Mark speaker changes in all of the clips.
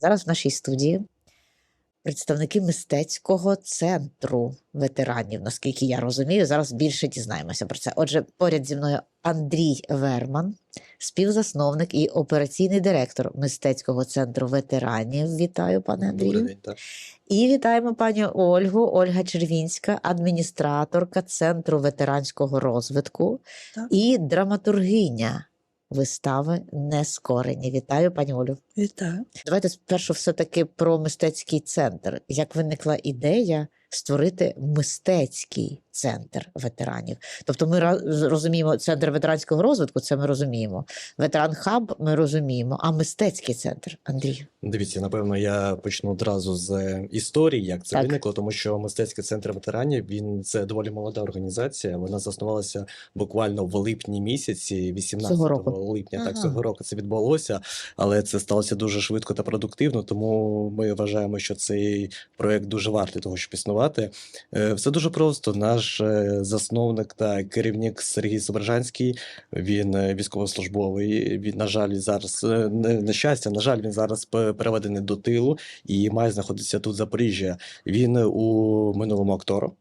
Speaker 1: Зараз в нашій студії представники мистецького центру ветеранів, наскільки я розумію. Зараз більше дізнаємося про це. Отже, поряд зі мною Андрій Верман, співзасновник і операційний директор мистецького центру ветеранів. Вітаю, пане Андрію.
Speaker 2: Добрий день, так.
Speaker 1: І вітаємо пані Ольгу, Ольга Червінська, адміністраторка Центру ветеранського розвитку
Speaker 3: Так.
Speaker 1: і драматургиня вистави Нескорені. Вітаю, пані Олю.
Speaker 3: Вітаю.
Speaker 1: Давайте спершу все-таки про мистецький центр. Як виникла ідея створити мистецький центр ветеранів? Тобто ми розуміємо центр ветеранського розвитку, це ми розуміємо. Ветеран хаб ми розуміємо, а мистецький центр, Андрій.
Speaker 2: Дивіться, напевно, я почну одразу з е, історії, як це
Speaker 1: Так.
Speaker 2: виникло, тому що мистецький центр ветеранів він це доволі молода організація. Вона заснувалася буквально в липні місяці, 18
Speaker 1: Цього року.
Speaker 2: липня. Так цього року це відбулося, але це сталося дуже швидко та продуктивно. Тому ми вважаємо, що цей проект дуже вартий того, щоб існувати. Е, Все дуже просто. Наш е, засновник та керівник Сергій Сображанський. він е, військовослужбовий. Він, на жаль, зараз е, на щастя, на жаль, він зараз переведений до тилу і має знаходитися тут в Запоріжжя. Він у минулому актор.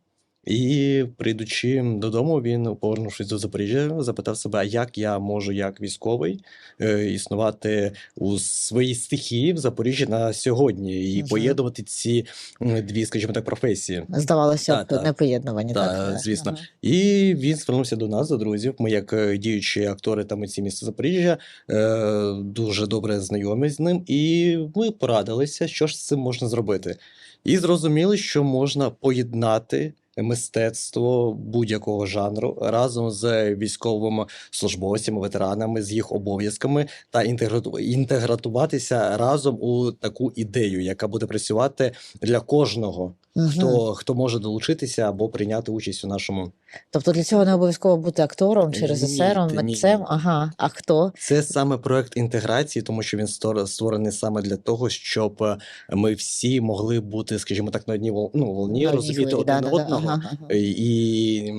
Speaker 2: І прийдучи додому, він, повернувшись до Запоріжжя, запитав себе, а як я можу, як військовий, е, існувати у своїй стихії в Запоріжжі на сьогодні і
Speaker 1: Мгм.
Speaker 2: поєднувати ці дві, скажімо так, професії.
Speaker 1: Здавалося, б,
Speaker 2: та.
Speaker 1: непоєднувані.
Speaker 2: Та,
Speaker 1: так?
Speaker 2: звісно.
Speaker 1: Ага.
Speaker 2: І він звернувся до нас, до друзів. Ми, як е, діючі актори та митці міста Запоріжжя, е, дуже добре знайомі з ним, і ми порадилися, що ж з цим можна зробити. І зрозуміли, що можна поєднати мистецтво будь-якого жанру разом з військовими службовцями, ветеранами, з їх обов'язками та інтеграту- інтегратуватися разом у таку ідею, яка буде працювати для кожного,
Speaker 1: угу.
Speaker 2: хто, хто може долучитися або прийняти участь у нашому.
Speaker 1: Тобто для цього не обов'язково бути актором чи режисером,
Speaker 2: ні, ні.
Speaker 1: митцем. Ага. А хто?
Speaker 2: Це саме проект інтеграції, тому що він створений саме для того, щоб е, ми всі могли бути, скажімо так, на одній вол... ну, волні, розуміти один
Speaker 1: да-да-да.
Speaker 2: одного
Speaker 1: Ага, ага.
Speaker 2: і, і,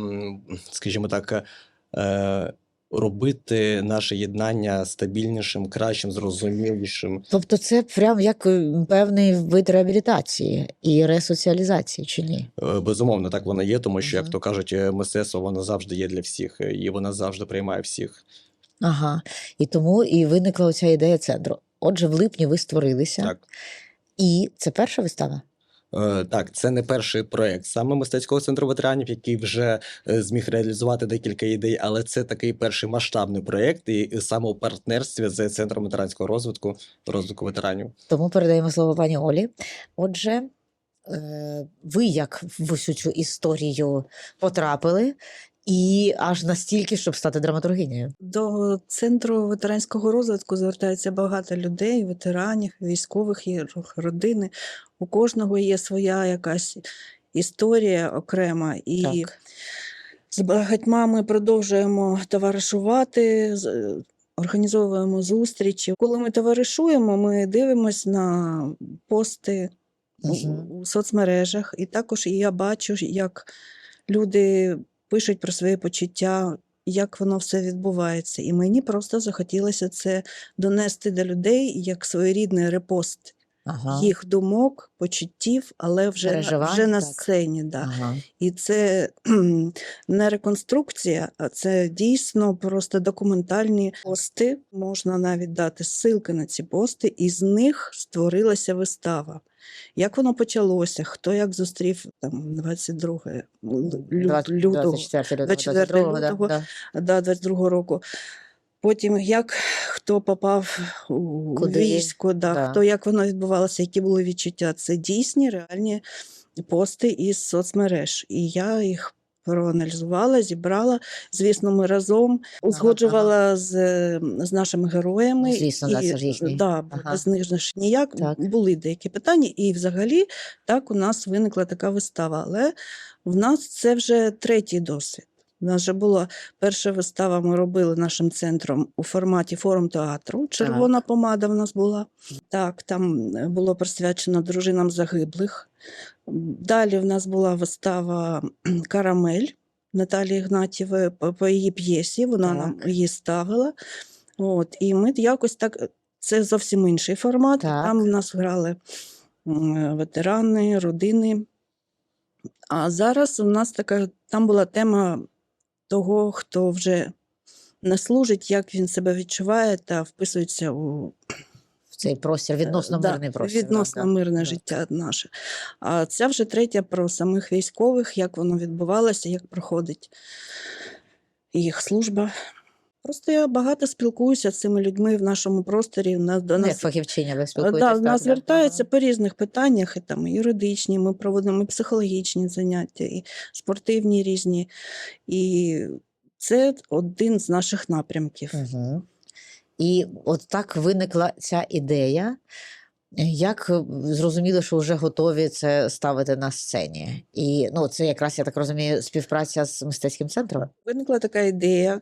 Speaker 2: скажімо так, е, робити наше єднання стабільнішим, кращим, зрозумілішим.
Speaker 1: Тобто це прям як е, певний вид реабілітації і ресоціалізації, чи ні?
Speaker 2: Е, Безумовно, так воно є, тому що, як то кажуть, е, мистецтво воно завжди є для всіх, і воно завжди приймає всіх.
Speaker 1: Ага. І тому і виникла оця ідея центру. Отже, в липні ви створилися,
Speaker 2: Так.
Speaker 1: і це перша вистава.
Speaker 2: Е, Так, це не перший проект саме мистецького центру ветеранів, який вже е, зміг реалізувати декілька ідей, але це такий перший масштабний проект, і і саме у партнерстві з центром ветеранського розвитку, розвитку ветеранів.
Speaker 1: Тому передаємо слово пані Олі. Отже, е, ви як в усю цю історію потрапили, і аж настільки, щоб стати драматургинею.
Speaker 3: До центру ветеранського розвитку звертається багато людей, ветеранів, військових, ро- родини. У кожного є своя якась історія окрема. І
Speaker 1: Так.
Speaker 3: з багатьма ми продовжуємо товаришувати. е, Організовуємо зустрічі. Коли ми товаришуємо, ми дивимося на пости у-
Speaker 1: Мгм.
Speaker 3: у соцмережах, і також я бачу, як люди пишуть про свої почуття, як воно все відбувається. І мені просто захотілося це донести до людей як своєрідний репост
Speaker 1: Ага.
Speaker 3: їх думок, почуттів, але вже,
Speaker 1: Переживань,
Speaker 3: вже на
Speaker 1: так.
Speaker 3: сцені. Да.
Speaker 1: Ага.
Speaker 3: І це не реконструкція, а це дійсно просто документальні пости. Можна навіть дати ссылки на ці пости, і з них створилася вистава. Як воно почалося? Хто як зустрів там 22 лю-
Speaker 1: Двадцять-
Speaker 3: лютого,
Speaker 1: 24 лютого,
Speaker 3: 24
Speaker 1: 22-го, да,
Speaker 3: лютого.
Speaker 1: да.
Speaker 3: да, 22 року. Потім як хто попав у
Speaker 1: Куди?
Speaker 3: військо, да,
Speaker 1: Да.
Speaker 3: хто як воно відбувалося, які були відчуття. Це дійсні реальні пости із соцмереж. І я їх проаналізувала, зібрала. Звісно, ми разом узгоджувала з, з нашими героями.
Speaker 1: Звісно, звісно, да, це ж їхні.
Speaker 3: Да,
Speaker 1: Ага.
Speaker 3: з них ж ніяк.
Speaker 1: Так.
Speaker 3: Були деякі питання, і взагалі так у нас виникла така вистава. Але в нас це вже третій досвід. У нас вже була перша вистава, ми робили нашим центром у форматі форум театру. Червона помада в нас була. Так, там е, було присвячено дружинам загиблих. Далі в нас була вистава Карамель Наталії Ігнатєвої по, її п'єсі. Вона нам її ставила. От, і ми якось так це зовсім інший формат.
Speaker 1: Так.
Speaker 3: Там у нас грали ветерани, родини. А зараз у нас така там була тема того, хто вже не служить, як він себе відчуває та вписується у
Speaker 1: В цей простір, відносно
Speaker 3: Е, да,
Speaker 1: мирний простір.
Speaker 3: Відносно
Speaker 1: да, да.
Speaker 3: мирне
Speaker 1: Да.
Speaker 3: життя наше. А ця вже третя про самих військових, як воно відбувалося, як проходить їх служба. Просто я багато спілкуюся з цими людьми в нашому просторі. На до
Speaker 1: нас як фахівчиня ви
Speaker 3: спілкуєтеся?
Speaker 1: спілкуєтесь?
Speaker 3: да,
Speaker 1: так,
Speaker 3: нас звертаються по різних питаннях, і там і юридичні, ми проводимо і психологічні заняття, і спортивні різні. І це один з наших напрямків.
Speaker 1: Угу. І от так виникла ця ідея. Як е, зрозуміли, що вже готові це ставити на сцені? І ну, це якраз, я так розумію, співпраця з мистецьким центром.
Speaker 3: Виникла така ідея.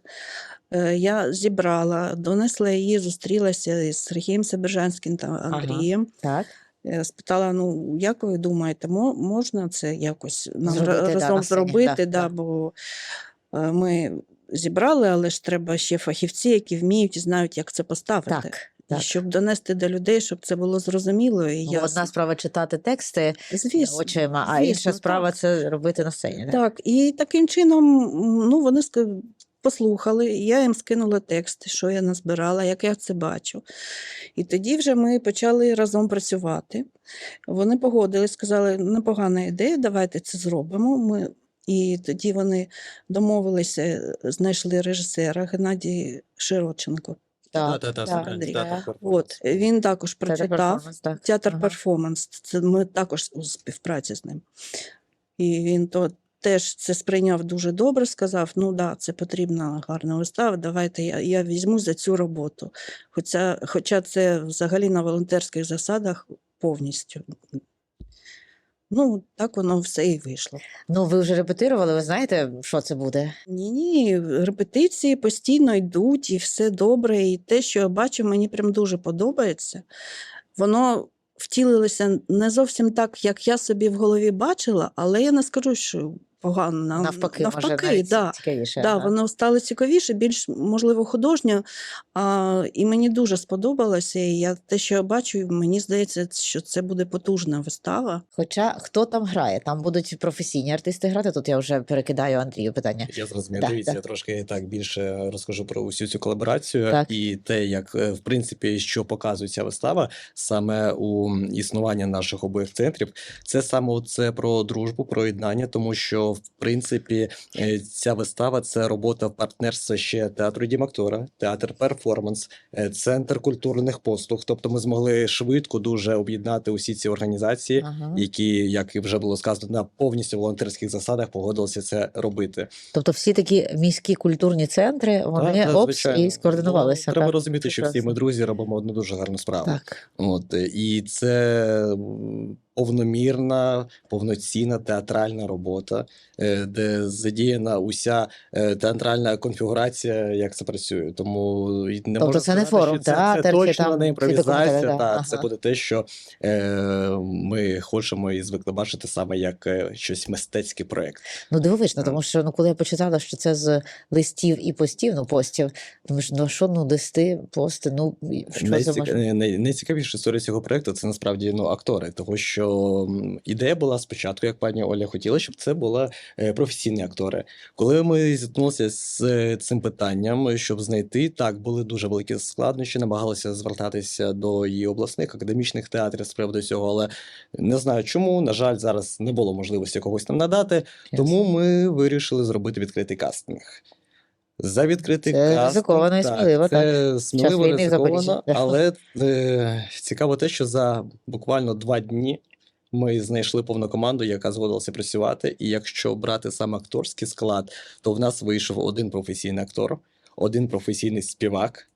Speaker 3: е, Я зібрала, донесла її, зустрілася із Сергієм Себержанським та Андрієм.
Speaker 1: Так.
Speaker 3: Е, Спитала: ну, як ви думаєте, можна це якось нам
Speaker 1: Зробити,
Speaker 3: ра-
Speaker 1: да,
Speaker 3: разом
Speaker 1: сцені,
Speaker 3: зробити?
Speaker 1: да,
Speaker 3: Да,
Speaker 1: да.
Speaker 3: Бо ми зібрали, але ж треба ще фахівці, які вміють і знають, як це поставити.
Speaker 1: Так.
Speaker 3: І
Speaker 1: так.
Speaker 3: щоб донести до людей, щоб це було зрозуміло і
Speaker 1: Бо
Speaker 3: ясно.
Speaker 1: Одна справа читати тексти
Speaker 3: Звісно,
Speaker 1: очима, а
Speaker 3: звісно,
Speaker 1: інша справа
Speaker 3: так.
Speaker 1: це робити на сцені. Так?
Speaker 3: Так, і таким чином, ну, вони послухали, і я їм скинула тексти, що я назбирала, як я це бачу. І тоді вже ми почали разом працювати. Вони погодились, сказали, непогана ідея, давайте це зробимо. Ми... І тоді вони домовилися, знайшли режисера Геннадій Широченко.
Speaker 1: Так,
Speaker 2: Та-та-та,
Speaker 1: так,
Speaker 2: супер,
Speaker 1: Андрій.
Speaker 2: театр
Speaker 3: От, він також
Speaker 1: Театр
Speaker 3: прочитав.
Speaker 1: перформанс, так.
Speaker 3: Театр
Speaker 1: Ага.
Speaker 3: перформанс. Це ми також у співпраці з ним. І він то теж це сприйняв дуже добре, сказав: ну да, це потрібна гарна вистава. Давайте я, я візьму за цю роботу. Хоча, хоча це взагалі на волонтерських засадах повністю. Ну, так воно все і вийшло.
Speaker 1: Ну, ви вже репетирували, ви знаєте, що це буде?
Speaker 3: Ні, ні, репетиції постійно йдуть, і все добре. І те, що я бачу, мені прям дуже подобається. Воно втілилося не зовсім так, як я собі в голові бачила, але я не скажу, що погано. Нав-
Speaker 1: Навпаки, може,
Speaker 3: навпаки
Speaker 1: навіть
Speaker 3: да.
Speaker 1: цікавіше.
Speaker 3: Да,
Speaker 1: ага.
Speaker 3: воно стало цікавіше, більш можливо художньо. А, і мені дуже сподобалося. І я те, що я бачу, мені здається, що це буде потужна вистава.
Speaker 1: Хоча хто там грає? Там будуть професійні артисти грати. Тут я вже перекидаю Андрію питання.
Speaker 2: Я зрозумів.
Speaker 1: Да,
Speaker 2: Дивіться,
Speaker 1: да.
Speaker 2: я трошки так більше розкажу про усю цю колаборацію
Speaker 1: Так.
Speaker 2: і те, як е, в принципі, що показує ця вистава саме у існування наших обох центрів. Це саме це про дружбу, про єднання, тому що в принципі е, ця вистава це робота в партнерстві ще театру Дімактора, театр перформанс, е, центр культурних послуг. Тобто, ми змогли швидко дуже об'єднати усі ці організації
Speaker 1: Ага.
Speaker 2: які, як і вже було сказано, на повністю волонтерських засадах погодилися це робити.
Speaker 1: Тобто всі такі міські культурні центри, вони
Speaker 2: Та, та,
Speaker 1: опс і скоординувалися.
Speaker 2: Ну, треба
Speaker 1: так?
Speaker 2: розуміти, що всі ми друзі робимо одну дуже гарну справу.
Speaker 1: Так.
Speaker 2: От і це повномірна, повноцінна театральна робота, е, де задіяна уся е, театральна конфігурація, як це працює. Тому не
Speaker 1: Тобто
Speaker 2: можна
Speaker 1: це не форум
Speaker 2: це,
Speaker 1: театр
Speaker 2: це точно
Speaker 1: там
Speaker 2: не імпровізація.
Speaker 1: документалі, да.
Speaker 2: Це
Speaker 1: Ага.
Speaker 2: буде те, що е, ми хочемо і звикли бачити саме як е, щось мистецький проєкт.
Speaker 1: Ну, дивовижно, тому що ну, коли я почитала, що це з листів і постів, ну постів, думаєш, ну що ну листи, пости, ну що це
Speaker 2: Найцік...
Speaker 1: може?
Speaker 2: най- най- Найцікавіша історія цього проекту це насправді ну, актори, тому що м, ідея була спочатку, як пані Оля хотіла, щоб це були е, професійні актори. Коли ми зіткнулися з е, цим питанням, щоб знайти, так були дуже великі складнощі, намагалися звертатися до її обласних академічних театрів з приводу цього, але не знаю чому. На жаль, зараз не було можливості когось нам надати, тому ми вирішили зробити відкритий кастинг. За відкритий
Speaker 1: Це
Speaker 2: кастинг.
Speaker 1: ризиковано і сміливо,
Speaker 2: Це сміливо, ризиковано, але е, цікаво те, що за буквально два дні ми знайшли повну команду, яка згодилася працювати. І якщо брати саме акторський склад, то в нас вийшов один професійний актор, один професійний співак,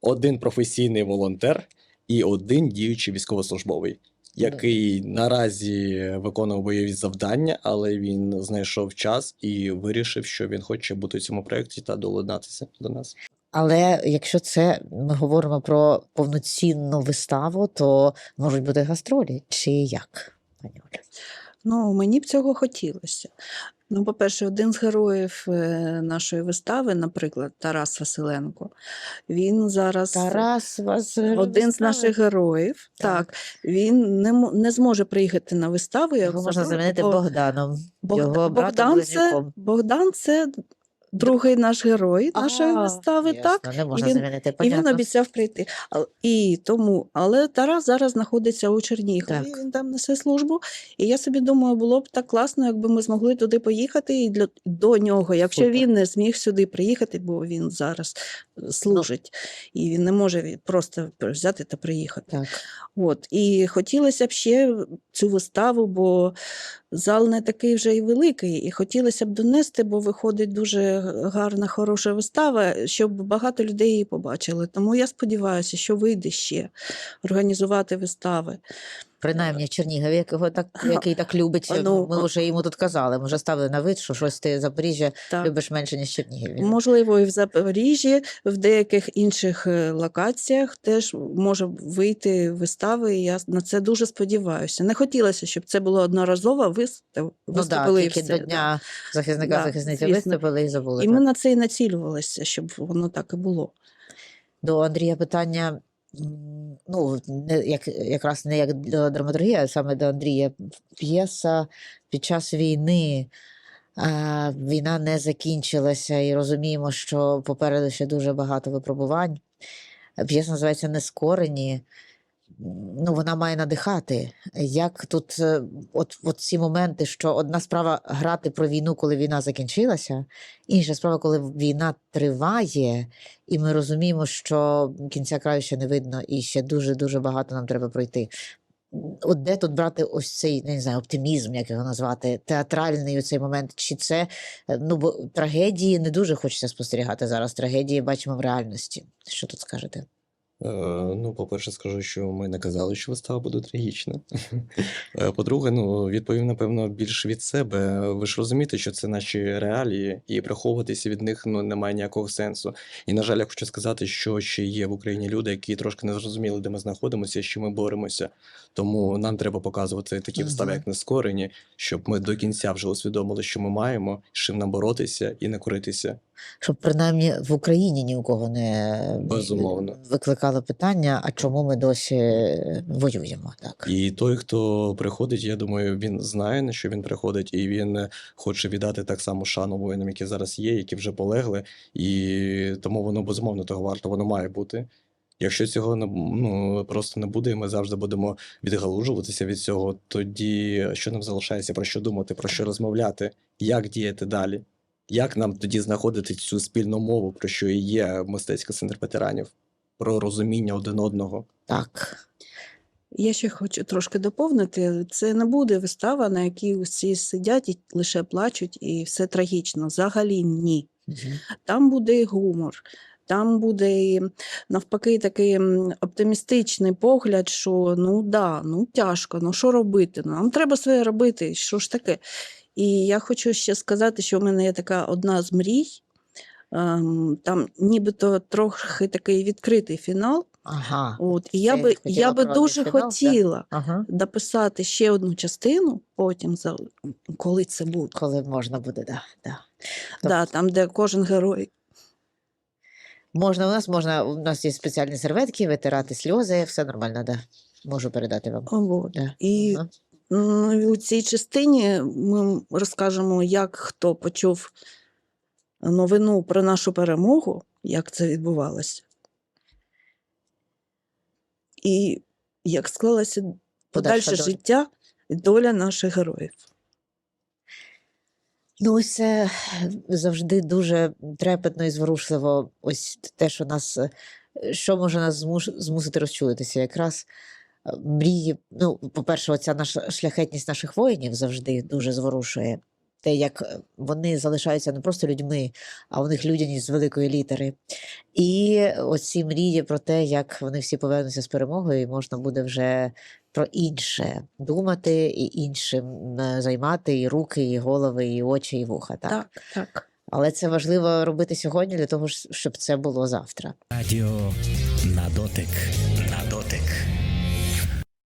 Speaker 2: один професійний волонтер і один діючий військовослужбовий. Який наразі виконував бойові завдання, але він знайшов час і вирішив, що він хоче бути в цьому проєкті та доладнатися до нас.
Speaker 1: Але якщо це ми говоримо про повноцінну виставу, то можуть бути гастролі, чи як, пані Оля?
Speaker 3: Ну, мені б цього хотілося. Ну, по-перше, один з героїв е, нашої вистави, наприклад, Тарас Василенко, він зараз
Speaker 1: Тарас вас
Speaker 3: один з наших героїв.
Speaker 1: Так.
Speaker 3: Так, він не, не зможе приїхати на виставу.
Speaker 1: Його можна замінити
Speaker 3: бо
Speaker 1: Богданом.
Speaker 3: Богда-
Speaker 1: Його братом
Speaker 3: Богдан, це. Богдан це другий наш герой нашої
Speaker 1: А,
Speaker 3: вистави.
Speaker 1: ясно,
Speaker 3: Так,
Speaker 1: Не можна
Speaker 3: він-
Speaker 1: замінити,
Speaker 3: і він
Speaker 1: понятно.
Speaker 3: обіцяв прийти. А- І тому, але Тарас зараз знаходиться у Чернігові.
Speaker 1: Так.
Speaker 3: Він там несе службу. І я собі думаю, було б так класно, якби ми змогли туди поїхати і для до нього, якщо
Speaker 1: Супер.
Speaker 3: він не зміг сюди приїхати, бо він зараз е, служить, і він не може від- просто взяти та приїхати.
Speaker 1: Так.
Speaker 3: От і хотілося б ще цю виставу, бо зал не такий вже й великий, і хотілося б донести, бо виходить дуже гарна, хороша вистава, щоб багато людей її побачили. Тому я сподіваюся, що вийде ще організувати вистави.
Speaker 1: Принаймні в Чернігові, якого так, який так любить.
Speaker 3: Ну,
Speaker 1: ми вже йому тут казали, ми вже ставили на вид, що щось ти Запоріжжя
Speaker 3: Так.
Speaker 1: любиш менше, ніж Чернігів.
Speaker 3: Можливо, і в Запоріжжі, в деяких інших е, локаціях теж може вийти вистави. і Я на це дуже сподіваюся. Не хотілося, щоб це було одноразово вистав,
Speaker 1: Ну так,
Speaker 3: виступили
Speaker 1: тільки
Speaker 3: все.
Speaker 1: до дня захисника
Speaker 3: Да,
Speaker 1: захисниці виступили і забули.
Speaker 3: І
Speaker 1: так.
Speaker 3: ми на це і націлювалися, щоб воно так і було.
Speaker 1: До Андрія питання. Ну, не, як, якраз не як до драматургії, а саме до Андрія. П'єса під час війни. Війна не закінчилася, і розуміємо, що попереду ще дуже багато випробувань. П'єса називається Нескорені. Ну, вона має надихати. Як тут е, от, от ці моменти, що одна справа грати про війну, коли війна закінчилася, інша справа, коли війна триває, і ми розуміємо, що кінця краю ще не видно, і ще дуже дуже багато нам треба пройти. От де тут брати ось цей не знаю, оптимізм, як його назвати, театральний оцей момент? Чи це е, ну бо трагедії не дуже хочеться спостерігати зараз. Трагедії бачимо в реальності. Що тут скажете?
Speaker 2: Е, Ну, по-перше, скажу, що ми не казали, що вистава буде трагічна. Е, По-друге, ну, відповім, напевно, більше від себе. Ви ж розумієте, що це наші реалії, і приховуватися від них ну, немає ніякого сенсу. І, на жаль, я хочу сказати, що ще є в Україні люди, які трошки не зрозуміли, де ми знаходимося чим ми боремося. Тому нам треба показувати такі вистави, як нескорені, щоб ми до кінця вже усвідомили, що ми маємо, з чим нам боротися і не коритися.
Speaker 1: Щоб принаймні в Україні ні у кого не
Speaker 2: Безумовно.
Speaker 1: викликало питання, а чому ми досі воюємо? Так.
Speaker 2: І той, хто приходить, я думаю, він знає, на що він приходить, і він е, хоче віддати так само шану воїнам, які зараз є, які вже полегли, і тому воно безумовно того варто, воно має бути. Якщо цього не, ну, просто не буде, і ми завжди будемо відгалужуватися від цього, тоді що нам залишається про що думати, про що розмовляти, як діяти далі? Як нам тоді знаходити цю спільну мову, про що і є мистецький центр ветеранів, про розуміння один одного?
Speaker 1: так.
Speaker 3: Я ще хочу трошки доповнити: це не буде вистава, на якій усі сидять і лише плачуть, і все трагічно. Взагалі ні.
Speaker 1: Мгм.
Speaker 3: Там буде і гумор, там буде навпаки такий оптимістичний погляд, що ну да, ну тяжко, ну що робити? Ну, нам треба своє робити, що ж таке. І я хочу ще сказати, що в мене є така одна з мрій. Там нібито трохи такий відкритий фінал.
Speaker 1: Ага.
Speaker 3: От, і я би, я би дуже
Speaker 1: фінал, так?
Speaker 3: хотіла
Speaker 1: Ага.
Speaker 3: дописати ще одну частину, потім, за- коли це буде.
Speaker 1: Коли можна буде, да, да.
Speaker 3: Да, там, де кожен герой
Speaker 1: Можна, у нас можна, у нас є спеціальні серветки, витирати сльози, все нормально, да. Можу передати вам.
Speaker 3: От.
Speaker 1: Да.
Speaker 3: І
Speaker 1: Ага.
Speaker 3: Ну, у цій частині ми розкажемо, як хто почув новину про нашу перемогу, як це відбувалося, і як склалося подальше
Speaker 1: доля.
Speaker 3: життя і доля наших героїв.
Speaker 1: Ну, ось це завжди дуже трепетно і зворушливо. Ось те, що нас, що може нас змусити розчулитися. Якраз мрії, ну, по-перше, оця наша шляхетність наших воїнів завжди дуже зворушує. Те, як е, вони залишаються не просто людьми, а у них людяність з великої літери. І оці мрії про те, як вони всі повернуться з перемогою, і можна буде вже про інше думати, і іншим е, займати і руки, і голови, і очі, і вуха. Так.
Speaker 3: Так, так.
Speaker 1: Але це важливо робити сьогодні для того, щоб це було завтра.
Speaker 4: Радіо на дотик. На дотик.